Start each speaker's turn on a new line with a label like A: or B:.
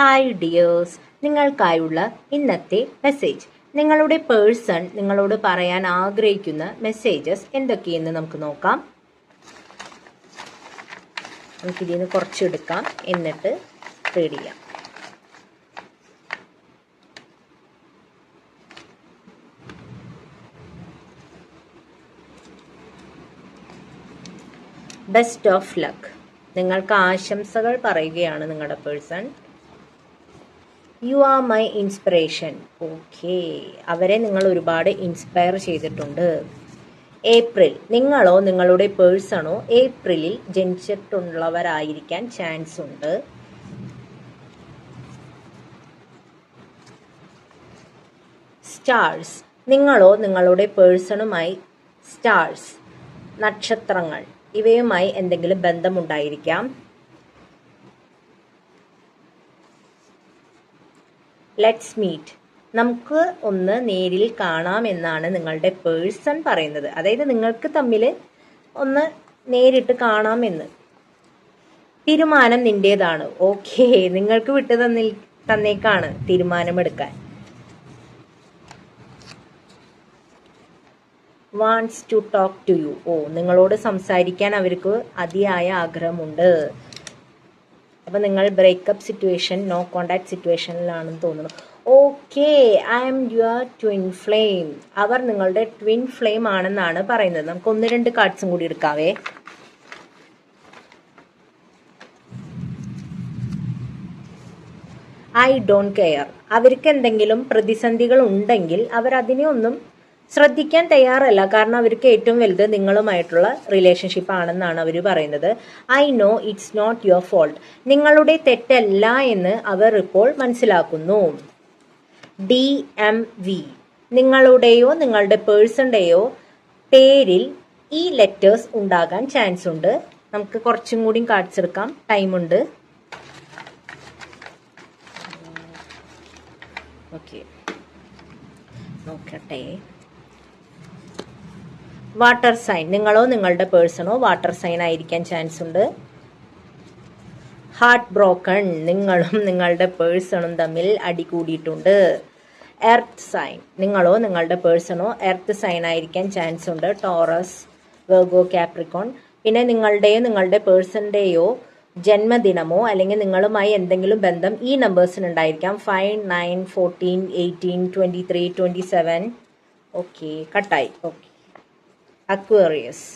A: Hi dears നിങ്ങൾക്കായുള്ള ഇന്നത്തെ message നിങ്ങളുടെ person നിങ്ങളോട് പറയാൻ ആഗ്രഹിക്കുന്ന മെസ്സേജസ് എന്തൊക്കെയെന്ന് നമുക്ക് നോക്കാം. നമുക്കിതിൽ നിന്ന് കുറച്ചെടുക്കാം എന്നിട്ട് റീഡ് ചെയ്യാം. ബെസ്റ്റ് ഓഫ് ലക്ക് നിങ്ങൾക്ക് ആശംസകൾ പറയുകയാണ് നിങ്ങളുടെ person you are my inspiration okay അവരെ നിങ്ങൾ ഒരുപാട് ഇൻസ്പയർ ചെയ്തിട്ടുണ്ട്. ഏപ്രിൽ നിങ്ങളോ നിങ്ങളുടെ പേഴ്സണോ ഏപ്രിലിൽ ജനിച്ചിട്ടുള്ളവരായിരിക്കാൻ ചാൻസ് ഉണ്ട്. സ്റ്റാർസ് നിങ്ങളോ നിങ്ങളുടെ പേഴ്സണുമായി സ്റ്റാർസ് നക്ഷത്രങ്ങൾ. ഇവയുമായി എന്തെങ്കിലും ബന്ധമുണ്ടായിരിക്കാം. ലെറ്റ്സ് മീറ്റ് നമുക്ക് ഒന്ന് നേരിൽ കാണാം എന്നാണ് നിങ്ങളുടെ പേഴ്സൺ പറയുന്നത്. അതായത് നിങ്ങൾക്ക് തമ്മിൽ ഒന്ന് നേരിട്ട് കാണാമെന്ന് തീരുമാനം നിന്റേതാണ്. ഓക്കെ നിങ്ങൾക്ക് വിട്ടു തന്നിൽ തന്നേക്കാണ് തീരുമാനമെടുക്കാൻ. Wants to talk to you oh നിങ്ങളോട് സംസാരിക്കാൻ അവർക്ക് അതിയായ ആഗ്രഹമുണ്ട്. അപ്പം നിങ്ങൾ ബ്രേക്കപ്പ് സിറ്റുവേഷൻ നോ കോണ്ടാക്ട് സിറ്റുവേഷനിലാണെന്ന് തോന്നുന്നു. Okay I'm your twin flame അവർ നിങ്ങളുടെ ട്വിൻ ഫ്ലെയിം ആണെന്നാണ് പറയുന്നത്. നമുക്ക് ഒന്ന് രണ്ട് കാർഡ്സും കൂടി എടുക്കാവേ. ഐ ഡോണ്ട് കെയർ അവർക്ക് എന്തെങ്കിലും പ്രതിസന്ധികൾ ഉണ്ടെങ്കിൽ അവർ അതിനെ ഒന്നും ശ്രദ്ധിക്കാൻ തയ്യാറല്ല. കാരണം അവർക്ക് ഏറ്റവും വലുത് നിങ്ങളുമായിട്ടുള്ള റിലേഷൻഷിപ്പ് ആണെന്നാണ് അവർ പറയുന്നത്. I know it's not your fault നിങ്ങളുടെ തെറ്റല്ല എന്ന് അവർ ഇപ്പോൾ മനസ്സിലാക്കുന്നു. ഡി എം വി നിങ്ങളുടെയോ നിങ്ങളുടെ പേഴ്സണിന്റെയോ പേരിൽ ഈ ലെറ്റേഴ്സ് ഉണ്ടാകാൻ ചാൻസ് ഉണ്ട്. നമുക്ക് കുറച്ചും കൂടി കാണിച്ചെടുക്കാം ടൈമുണ്ട് ഓക്കെ നോക്കട്ടെ. വാട്ടർ സൈൻ നിങ്ങളോ നിങ്ങളുടെ പേഴ്സണോ വാട്ടർ സൈൻ ആയിരിക്കാൻ ചാൻസ് ഉണ്ട്. ഹാർട്ട് ബ്രോക്കൺ നിങ്ങളും നിങ്ങളുടെ പേഴ്സണും തമ്മിൽ അടി കൂടിയിട്ടുണ്ട്. എർത്ത് സൈൻ നിങ്ങളോ നിങ്ങളുടെ പേഴ്സണോ എർത്ത് സൈൻ ആയിരിക്കാൻ ചാൻസ് ഉണ്ട്. ടോറസ് വെർഗോ കാപ്രിക്കോൺ പിന്നെ നിങ്ങളുടെയോ നിങ്ങളുടെ പേഴ്സണിന്റെയോ ജന്മദിനമോ അല്ലെങ്കിൽ നിങ്ങളുമായി എന്തെങ്കിലും ബന്ധം ഈ നമ്പേഴ്സിന് ഉണ്ടായിരിക്കാം. Five nine fourteen eighteen twenty three twenty seven okay കട്ടായി. Okay Aquarius